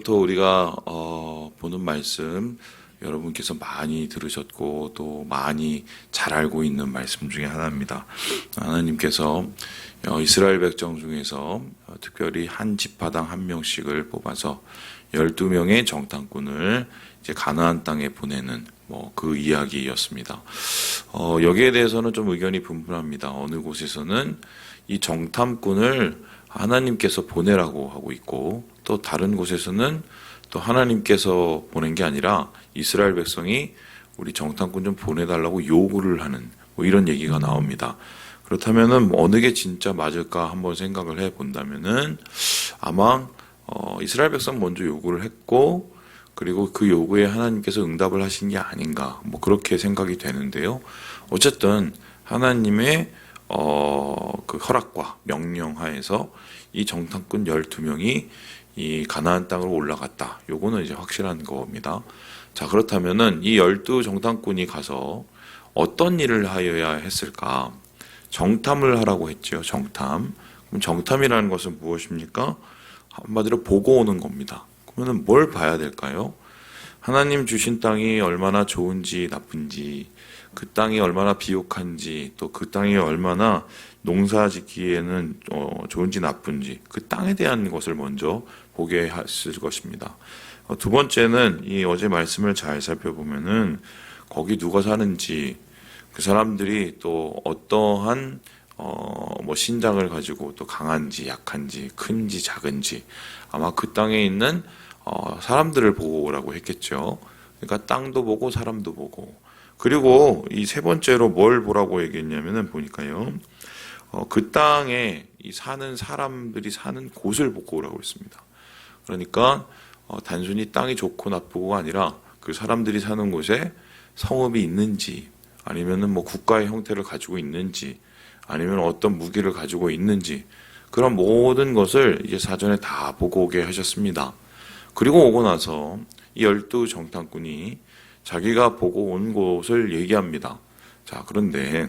오늘부터 우리가 어, 보는 말씀 여러분께서 많이 들으셨고 또 많이 잘 알고 있는 말씀 중에 하나입니다. 하나님께서 어, 이스라엘 백성 중에서 어, 특별히 한 지파당 한 명씩을 뽑아서 12명의 정탐꾼을 이제 가나안 땅에 보내는 뭐 그 이야기였습니다. 어, 여기에 대해서는 좀 의견이 분분합니다. 어느 곳에서는 이 정탐꾼을 하나님께서 보내라고 하고 있고 또 다른 곳에서는 또 하나님께서 보낸 게 아니라 이스라엘 백성이 우리 정탐꾼 좀 보내달라고 요구를 하는 뭐 이런 얘기가 나옵니다. 그렇다면은 어느 게 진짜 맞을까 한번 생각을 해 본다면은 아마 어, 이스라엘 백성 먼저 요구를 했고 그리고 그 요구에 하나님께서 응답을 하신 게 아닌가 뭐 그렇게 생각이 되는데요. 어쨌든 하나님의 어, 그 허락과 명령하에서 이 정탐꾼 12명이 이 가나안 땅으로 올라갔다. 요거는 이제 확실한 겁니다. 자, 그렇다면은 이 열두 정탐꾼이 가서 어떤 일을 하여야 했을까? 정탐을 하라고 했죠. 정탐. 그럼 정탐이라는 것은 무엇입니까? 한마디로 보고 오는 겁니다. 그러면 뭘 봐야 될까요? 하나님 주신 땅이 얼마나 좋은지 나쁜지, 그 땅이 얼마나 비옥한지, 또 그 땅이 얼마나 농사 짓기에는 어, 좋은지 나쁜지, 그 땅에 대한 것을 먼저 보게 했을 것입니다. 어, 두 번째는 이 어제 말씀을 잘 살펴보면은 거기 누가 사는지, 그 사람들이 또 어떠한 어, 뭐 신장을 가지고 또 강한지 약한지 큰지 작은지 아마 그 땅에 있는 어, 사람들을 보라고 했겠죠. 그러니까 땅도 보고 사람도 보고 그리고 이 세 번째로 뭘 보라고 얘기했냐면은 보니까요. 어, 그 땅에 이 사는 사람들이 사는 곳을 보고 오라고 했습니다. 그러니까 어, 단순히 땅이 좋고 나쁘고가 아니라 그 사람들이 사는 곳에 성읍이 있는지 아니면은 뭐 국가의 형태를 가지고 있는지 아니면 어떤 무기를 가지고 있는지 그런 모든 것을 이제 사전에 다 보고 오게 하셨습니다. 그리고 오고 나서 이 열두 정탐꾼이 자기가 보고 온 곳을 얘기합니다. 자, 그런데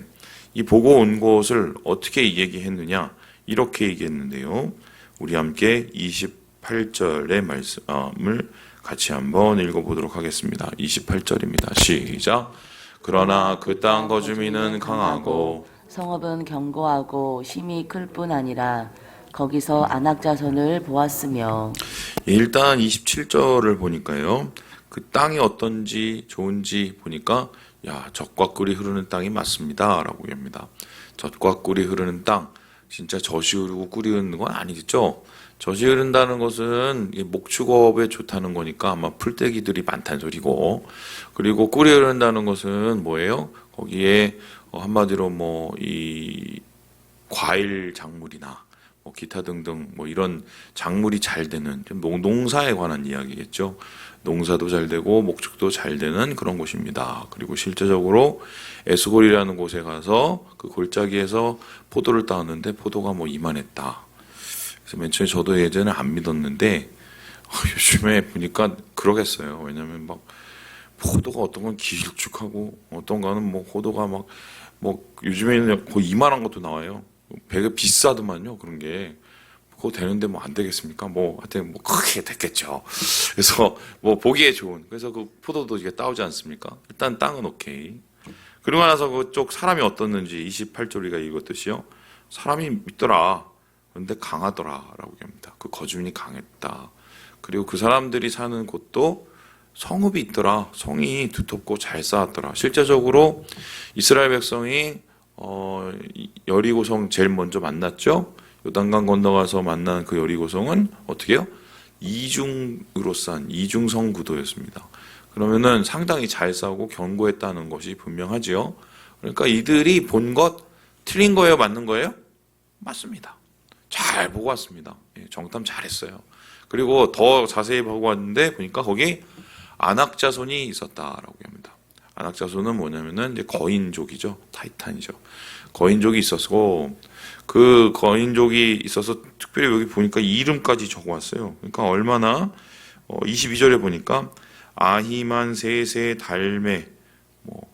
이 보고 온 곳을 어떻게 얘기했느냐? 이렇게 얘기했는데요. 우리 함께 28절의 말씀을 같이 한번 읽어보도록 하겠습니다. 28절입니다. 시작. 그러나 그 땅 거주민은 강하고 성읍은 견고하고 힘이 클 뿐 아니라 거기서 안악자손을 보았으며 일단 27절을 보니까요. 그 땅이 어떤지 좋은지 보니까 야 젖과 꿀이 흐르는 땅이 맞습니다. 라고 합니다. 젖과 꿀이 흐르는 땅 진짜 젖이 흐르고 꿀이 흐르는 건 아니겠죠. 젖이 흐른다는 것은 이 목축업에 좋다는 거니까 아마 풀떼기들이 많다는 소리고 그리고 꿀이 흐른다는 것은 뭐예요? 거기에 어, 한마디로 뭐 이 과일 작물이나 뭐 기타 등등 뭐 이런 작물이 잘 되는 농사에 관한 이야기겠죠. 농사도 잘 되고 목축도 잘 되는 그런 곳입니다. 그리고 실제적으로 에스골이라는 곳에 가서 그 골짜기에서 포도를 따왔는데 포도가 뭐 이만했다. 그래서 맨 처음에 저도 예전에 안 믿었는데 어, 요즘에 보니까 그러겠어요. 왜냐면 막 포도가 어떤 건 길쭉하고 어떤 거는 뭐 포도가 막 뭐 요즘에는 거의 이만한 것도 나와요. 배가 비싸더만요 그런 게 그거 되는데 뭐 안 되겠습니까? 뭐 하여튼 뭐 크게 됐겠죠. 그래서 뭐 보기에 좋은 그래서 그 포도도 이게 따오지 않습니까? 일단 땅은 오케이. 그리고 나서 그쪽 사람이 어떻는지 28조리가 읽었듯이요. 사람이 있더라. 그런데 강하더라라고 합니다. 그 거주민이 강했다. 그리고 그 사람들이 사는 곳도 성읍이 있더라. 성이 두텁고 잘 쌓았더라. 실제적으로 이스라엘 백성이 어, 이 여리고성 제일 먼저 만났죠. 요단강 건너가서 만난 그 여리고성은 어떻게 요? 이중으로 쌓은 이중성 구도였습니다. 그러면은 상당히 잘 싸우고 견고했다는 것이 분명하지요. 그러니까 이들이 본 것 틀린 거예요, 맞는 거예요? 맞습니다. 잘 보고 왔습니다. 예, 정탐 잘했어요. 그리고 더 자세히 보고 왔는데 보니까 거기 안악자손이 있었다라고 합니다. 안악자손은 뭐냐면은 이제 거인족이죠. 타이탄이죠. 거인족이 있었고 그 거인족이 있어서 특별히 여기 보니까 이름까지 적어왔어요. 그러니까 얼마나 어, 22절에 보니까 아히만 세세 달메 뭐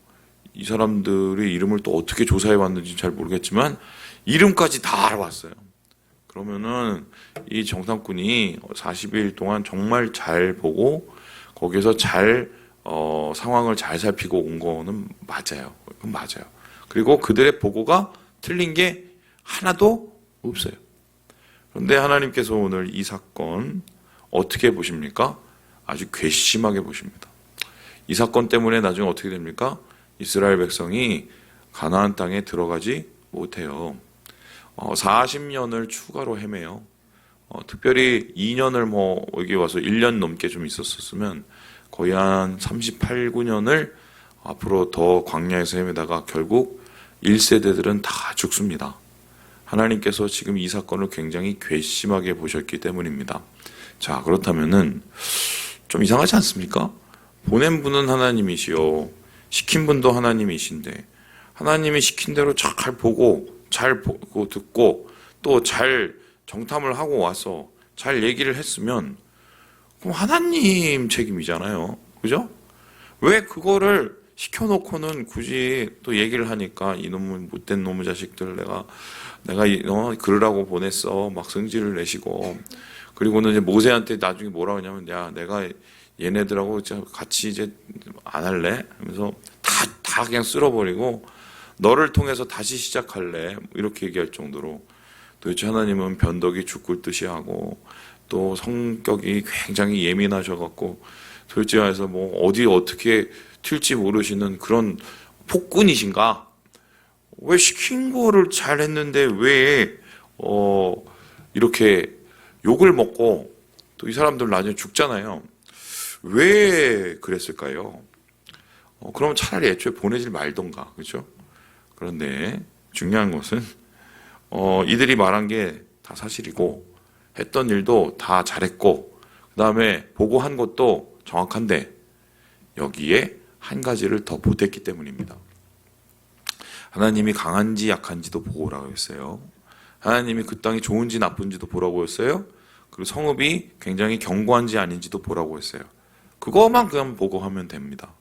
이 사람들의 이름을 또 어떻게 조사해 왔는지 잘 모르겠지만 이름까지 다 알아왔어요. 그러면은 이 정탐꾼이 40일 동안 정말 잘 보고 거기서 잘 어, 상황을 잘 살피고 온 거는 맞아요. 그건 맞아요. 그리고 그들의 보고가 틀린 게 하나도 없어요. 그런데 하나님께서 오늘 이 사건 어떻게 보십니까? 아주 괘씸하게 보십니다. 이 사건 때문에 나중에 어떻게 됩니까? 이스라엘 백성이 가나안 땅에 들어가지 못해요. 어, 40년을 추가로 헤매요. 어, 특별히 2년을 뭐 여기 와서 1년 넘게 좀 있었었으면 거의 한 38, 9년을 앞으로 더 광야에서 헤매다가 결국 1세대들은 다 죽습니다. 하나님께서 지금 이 사건을 굉장히 괘씸하게 보셨기 때문입니다. 자, 그렇다면은 좀 이상하지 않습니까? 보낸 분은 하나님이시요. 시킨 분도 하나님이신데 하나님이 시킨 대로 잘 보고 잘 보고 듣고 또 잘 정탐을 하고 와서 잘 얘기를 했으면 그럼 하나님 책임이잖아요. 그죠? 왜 그거를 시켜놓고는 굳이 또 얘기를 하니까 이놈은 못된 놈의 자식들 내가 내가 이- 어, 그러라고 보냈어. 막 성질을 내시고. 그리고는 이제 모세한테 나중에 뭐라고 하냐면 야 내가 얘네들하고 같이 이제 안 할래? 하면서 다 다 그냥 쓸어버리고 너를 통해서 다시 시작할래? 이렇게 얘기할 정도로 도대체 하나님은 변덕이 죽을 듯이 하고 또 성격이 굉장히 예민하셔갖고 솔직히 말해서 뭐 어디 어떻게 튈지 모르시는 그런 폭군이신가? 왜 시킨 거를 잘 했는데 왜, 어, 이렇게 욕을 먹고 또 이 사람들 나중에 죽잖아요. 왜 그랬을까요? 어, 그럼 차라리 애초에 보내질 말던가, 그죠? 그런데 중요한 것은, 어, 이들이 말한 게 다 사실이고, 했던 일도 다 잘했고, 그 다음에 보고한 것도 정확한데, 여기에 한 가지를 더 보탰기 때문입니다. 하나님이 강한지 약한지도 보라고 했어요. 하나님이 그 땅이 좋은지 나쁜지도 보라고 했어요. 그리고 성읍이 굉장히 견고한지 아닌지도 보라고 했어요. 그것만 그냥 보고 하면 됩니다.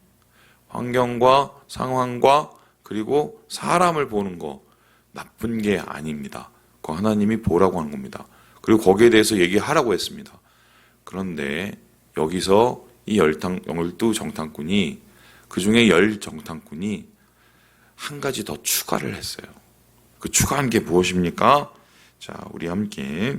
환경과 상황과 그리고 사람을 보는 거 나쁜 게 아닙니다. 그거 하나님이 보라고 하는 겁니다. 그리고 거기에 대해서 얘기하라고 했습니다. 그런데 여기서 이 열탕, 열두 정탐꾼이 그 중에 열 정탐꾼이 한 가지 더 추가를 했어요. 그 추가한 게 무엇입니까? 자, 우리 함께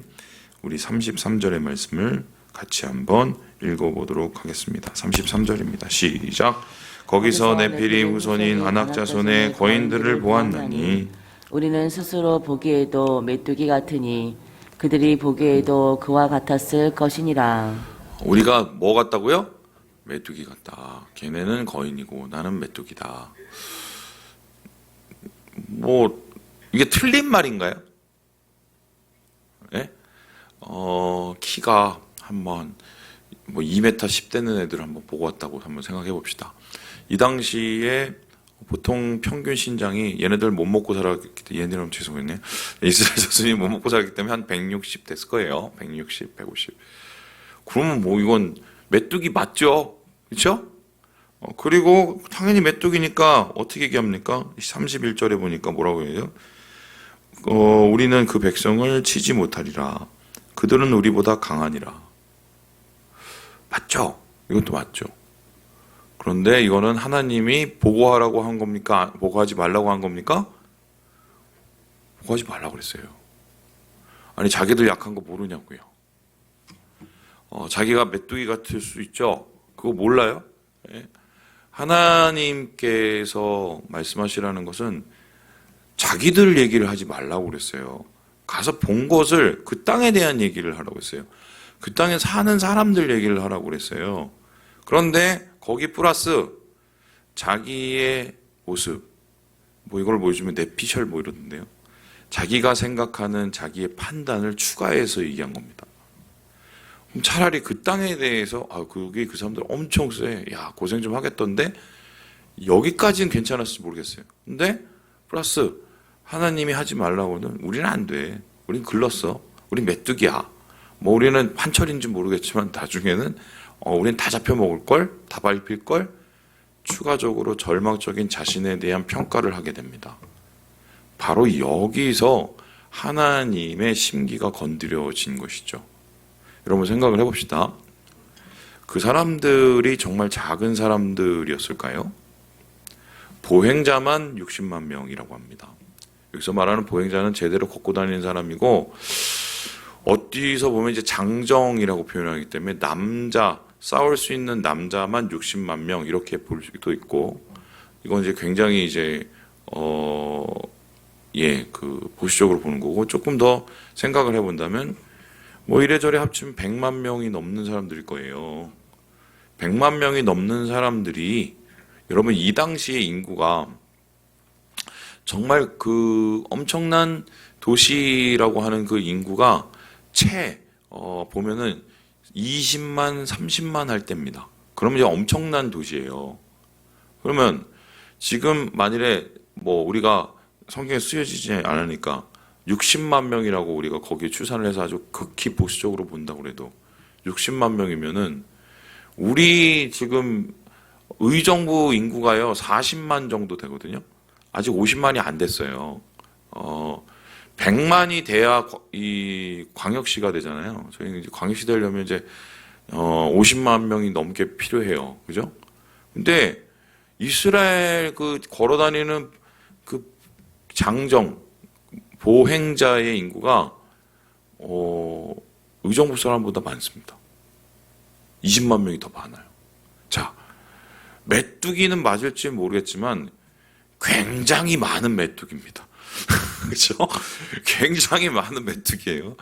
우리 33절의 말씀을 같이 한번 읽어보도록 하겠습니다. 33절입니다. 시작. 거기서 네피리 후손인 아낙 자손의 거인들을 보았나니 우리는 스스로 보기에도 메뚜기 같으니 그들이 보기에도 그와 같았을 것이니라. 우리가 뭐 같다고요? 메뚜기 같다. 걔네는 거인이고 나는 메뚜기다. 뭐 이게 틀린 말인가요? 예? 어, 키가 한번 뭐 2m 10 되는 애들 한번 보고 왔다고 한번 생각해 봅시다. 이 당시에 보통 평균 신장이 얘네들 못 먹고 살았기 때문에 얘네들은 죄송했네. 이스라엘 자손이 못 먹고 살았기 때문에 한 160 됐을 거예요. 160, 150. 그러면 뭐 이건 메뚜기 맞죠? 그렇죠? 어, 그리고 당연히 메뚜기니까 어떻게 얘기합니까? 31절에 보니까 뭐라고 해요? 어, 우리는 그 백성을 치지 못하리라. 그들은 우리보다 강하니라. 맞죠? 이것도 맞죠. 그런데 이거는 하나님이 보고하라고 한 겁니까? 보고하지 말라고 한 겁니까? 보고하지 말라고 그랬어요. 아니, 자기들 약한 거 모르냐고요. 어, 자기가 메뚜기 같을 수 있죠? 그거 몰라요? 예? 하나님께서 말씀하시라는 것은 자기들 얘기를 하지 말라고 그랬어요. 가서 본 것을 그 땅에 대한 얘기를 하라고 했어요. 그 땅에 사는 사람들 얘기를 하라고 그랬어요. 그런데 거기 플러스 자기의 모습, 뭐 이걸 보여주면 내피셜 뭐 이러던데요. 자기가 생각하는 자기의 판단을 추가해서 얘기한 겁니다. 차라리 그 땅에 대해서 아 그게 그 사람들 엄청 세. 야 고생 좀 하겠던데 여기까지는 괜찮았을지 모르겠어요. 근데 플러스 하나님이 하지 말라고는 우리는 안 돼. 우린 글렀어. 우린 메뚜기야. 뭐 우리는 판철인지 모르겠지만 나중에는 어 우린 다 잡혀 먹을 걸, 다 밟힐 걸. 추가적으로 절망적인 자신에 대한 평가를 하게 됩니다. 바로 여기서 하나님의 심기가 건드려진 것이죠. 여러분 생각을 해봅시다. 그 사람들이 정말 작은 사람들이었을까요? 보행자만 60만 명이라고 합니다. 여기서 말하는 보행자는 제대로 걷고 다니는 사람이고 어디서 보면 이제 장정이라고 표현하기 때문에 남자 싸울 수 있는 남자만 60만 명 이렇게 볼 수도 있고 이건 이제 굉장히 이제 어 예 그 보수적으로 보는 거고 조금 더 생각을 해본다면 뭐 이래저래 합치면 100만 명이 넘는 사람들일 거예요. 100만 명이 넘는 사람들이 여러분 이 당시의 인구가 정말 그 엄청난 도시라고 하는 그 인구가 채 어, 보면은 20만, 30만 할 때입니다. 그러면 이제 엄청난 도시예요. 그러면 지금 만일에 뭐 우리가 성경에 쓰여지지 않으니까 60만 명이라고 우리가 거기에 추산을 해서 아주 극히 보수적으로 본다고 그래도 60만 명이면은 우리 지금 의정부 인구가요 40만 정도 되거든요. 아직 50만이 안 됐어요. 어 100만이 돼야 거- 이 광역시가 되잖아요. 저희는 이제 광역시 되려면 이제 어 50만 명이 넘게 필요해요. 그죠? 근데 이스라엘 그 걸어 다니는 그 장정 보행자의 인구가 어 의정부 사람보다 많습니다. 20만 명이 더 많아요. 자, 메뚜기는 맞을지 모르겠지만 굉장히 많은 메뚜기입니다. 그렇죠? 굉장히 많은 메뚜기예요.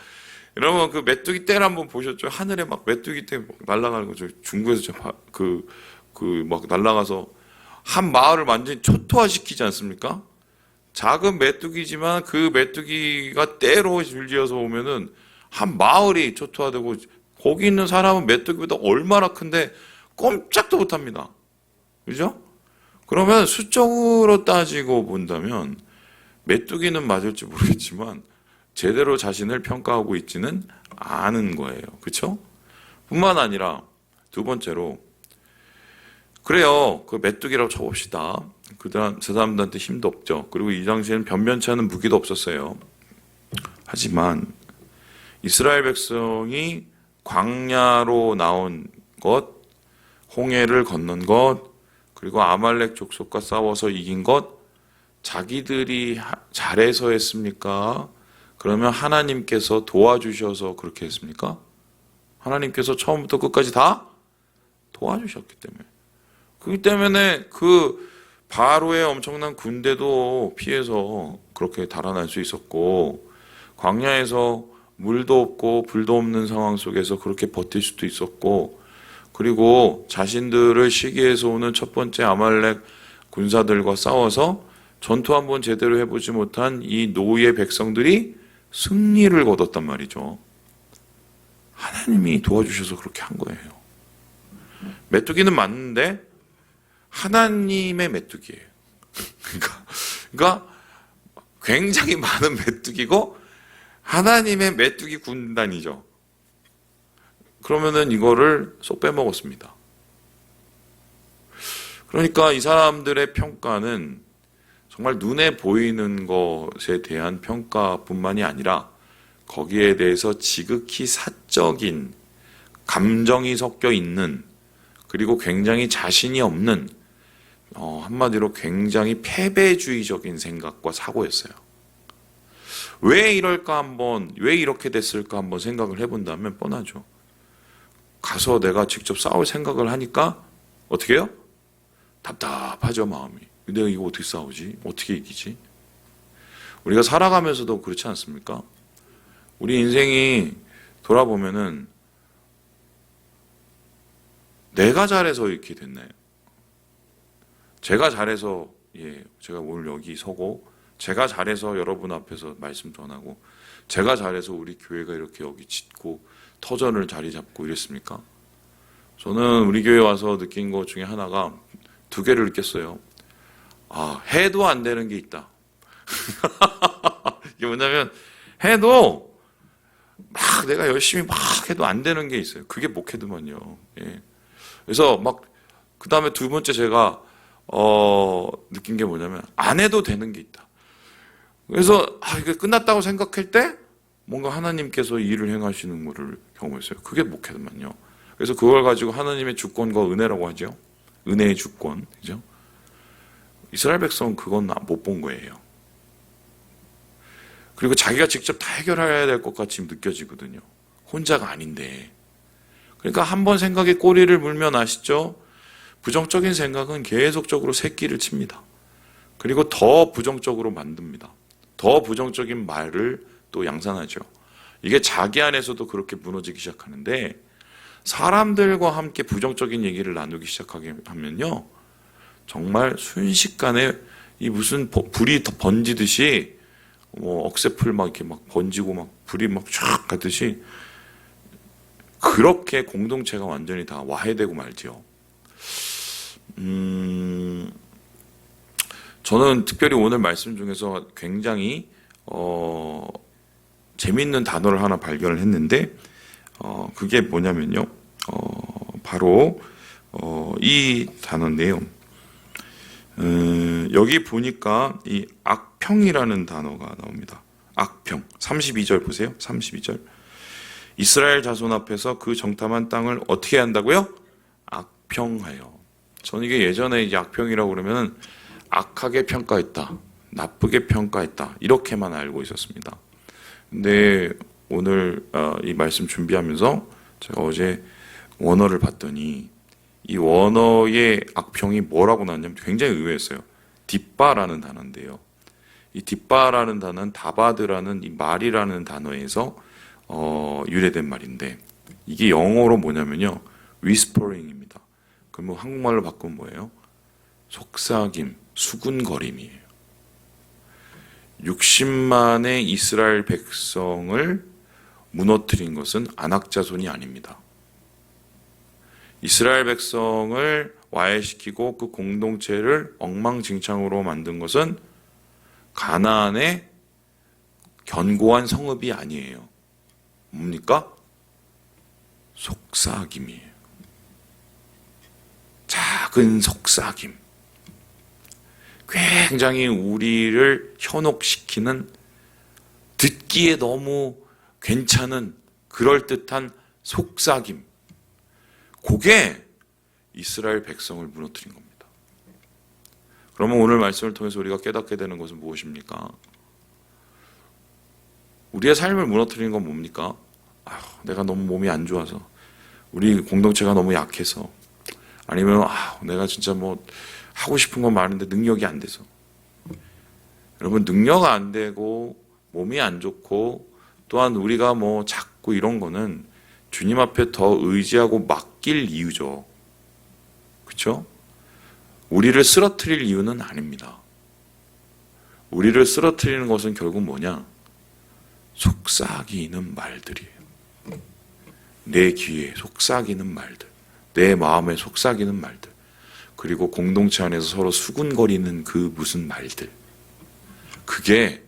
여러분 그 메뚜기 떼를 한번 보셨죠? 하늘에 막 메뚜기 떼 날아가는 거죠. 중국에서 그그 막 날아가서 한 마을을 완전히 초토화시키지 않습니까? 작은 메뚜기지만 그 메뚜기가 떼로 줄지어서 오면은 한 마을이 초토화되고 거기 있는 사람은 메뚜기보다 얼마나 큰데 꼼짝도 못합니다. 그죠? 그러면 수적으로 따지고 본다면 메뚜기는 맞을지 모르겠지만 제대로 자신을 평가하고 있지는 않은 거예요. 그렇죠? 뿐만 아니라 두 번째로 그래요. 그 메뚜기라고 쳐봅시다. 그 사람- 그 사람들한테 힘도 없죠. 그리고 이 당시에는 변변치 않은 무기도 없었어요. 하지만 이스라엘 백성이 광야로 나온 것, 홍해를 건넌 것, 그리고 아말렉 족속과 싸워서 이긴 것, 자기들이 하- 잘해서 했습니까? 그러면 하나님께서 도와주셔서 그렇게 했습니까? 하나님께서 처음부터 끝까지 다 도와주셨기 때문에. 그렇기 때문에 그 바로의 엄청난 군대도 피해서 그렇게 달아날 수 있었고 광야에서 물도 없고 불도 없는 상황 속에서 그렇게 버틸 수도 있었고 그리고 자신들을 시기해서 오는 첫 번째 아말렉 군사들과 싸워서 전투 한번 제대로 해보지 못한 이 노예 백성들이 승리를 거뒀단 말이죠. 하나님이 도와주셔서 그렇게 한 거예요. 메뚜기는 맞는데 하나님의 메뚜기예요. 그러니까, 그러니까 굉장히 많은 메뚜기고 하나님의 메뚜기 군단이죠. 그러면은 이거를 쏙 빼먹었습니다. 그러니까 이 사람들의 평가는 정말 눈에 보이는 것에 대한 평가뿐만이 아니라 거기에 대해서 지극히 사적인 감정이 섞여 있는 그리고 굉장히 자신이 없는 어, 한마디로 굉장히 패배주의적인 생각과 사고였어요. 왜 이럴까 한번 왜 이렇게 됐을까 한번 생각을 해본다면 뻔하죠. 가서 내가 직접 싸울 생각을 하니까 어떻게 해요? 답답하죠 마음이. 내가 이거 어떻게 싸우지? 어떻게 이기지? 우리가 살아가면서도 그렇지 않습니까? 우리 인생이 돌아보면은 내가 잘해서 이렇게 됐나요? 제가 잘해서 예, 제가 오늘 여기 서고 제가 잘해서 여러분 앞에서 말씀 전하고 제가 잘해서 우리 교회가 이렇게 여기 짓고 터전을 자리 잡고 이랬습니까? 저는 우리 교회 와서 느낀 것 중에 하나가 두 개를 느꼈어요. 아, 해도 안 되는 게 있다. 이게 뭐냐면 해도 막 내가 열심히 막 해도 안 되는 게 있어요. 그게 목회드만요. 예. 그래서 막 그 다음에 두 번째 제가 어, 느낀 게 뭐냐면 안 해도 되는 게 있다. 그래서 아 이게 끝났다고 생각할 때 뭔가 하나님께서 일을 행하시는 것을 경험했어요. 그게 목회만요. 그래서 그걸 가지고 하나님의 주권과 은혜라고 하죠. 은혜의 주권, 그죠? 이스라엘 백성은 그건 못 본 거예요. 그리고 자기가 직접 다 해결해야 될 것 같이 느껴지거든요. 혼자가 아닌데. 그러니까 한 번 생각에 꼬리를 물면 아시죠? 부정적인 생각은 계속적으로 새끼를 칩니다. 그리고 더 부정적으로 만듭니다. 더 부정적인 말을 또 양산하죠. 이게 자기 안에서도 그렇게 무너지기 시작하는데 사람들과 함께 부정적인 얘기를 나누기 시작하게 하면요. 정말 순식간에 이 무슨 버- 불이 더 번지듯이 뭐 억새풀 막 이렇게 막 번지고 막 불이 막 쫙 가듯이 그렇게 공동체가 완전히 다 와해되고 말지요. 음, 저는 특별히 오늘 말씀 중에서 굉장히 어, 재미있는 단어를 하나 발견을 했는데 어, 그게 뭐냐면요. 어, 바로 어, 이 단어인데요. 음, 여기 보니까 이 악평이라는 단어가 나옵니다. 악평. 32절 보세요. 32절. 이스라엘 자손 앞에서 그 정탐한 땅을 어떻게 한다고요? 악평하여. 저는 이게 예전에 이제 악평이라고 그러면 악하게 평가했다. 나쁘게 평가했다. 이렇게만 알고 있었습니다. 근데 오늘 어, 이 말씀 준비하면서 제가 어제 원어를 봤더니 이 원어의 악평이 뭐라고 나왔냐면 굉장히 의외였어요. 뒷바라는 단어인데요. 이 뒷바라는 단어는 다바드라는 이 말이라는 단어에서 어, 유래된 말인데 이게 영어로 뭐냐면요. 위스퍼링입니다. 그러면 한국말로 바꾸면 뭐예요? 속삭임, 수군거림이에요. 60만의 이스라엘 백성을 무너뜨린 것은 안악자손이 아닙니다. 이스라엘 백성을 와해시키고 그 공동체를 엉망진창으로 만든 것은 가나안의 견고한 성읍이 아니에요. 뭡니까? 속삭임이에요. 작은 속삭임. 굉장히 우리를 현혹시키는 듣기에 너무 괜찮은 그럴듯한 속삭임. 그게 이스라엘 백성을 무너뜨린 겁니다. 그러면 오늘 말씀을 통해서 우리가 깨닫게 되는 것은 무엇입니까? 우리의 삶을 무너뜨리는 건 뭡니까? 아휴, 내가 너무 몸이 안 좋아서, 우리 공동체가 너무 약해서, 아니면 아, 내가 진짜 뭐 하고 싶은 건 많은데 능력이 안 돼서. 여러분 능력 안 되고 몸이 안 좋고 또한 우리가 뭐 작고 이런 거는 주님 앞에 더 의지하고 맡길 이유죠. 그렇죠? 우리를 쓰러뜨릴 이유는 아닙니다. 우리를 쓰러뜨리는 것은 결국 뭐냐? 속삭이는 말들이에요. 내 귀에 속삭이는 말들, 내 마음에 속삭이는 말들, 그리고 공동체 안에서 서로 수군거리는 그 무슨 말들. 그게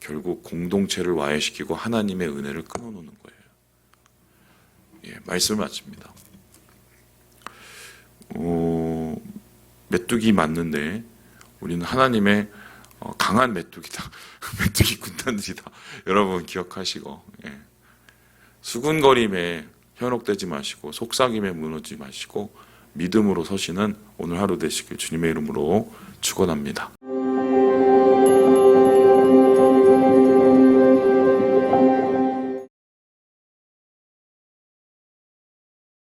결국 공동체를 와해시키고 하나님의 은혜를 끊어놓는 거예요. 예, 말씀을 마칩니다. 어, 메뚜기 맞는데 우리는 하나님의 어, 강한 메뚜기다. 메뚜기 군단들이다. 여러분 기억하시고 예. 수군거림에 현혹되지 마시고 속삭임에 무너지지 마시고 믿음으로 서시는 오늘 하루 되시길 주님의 이름으로 축원합니다.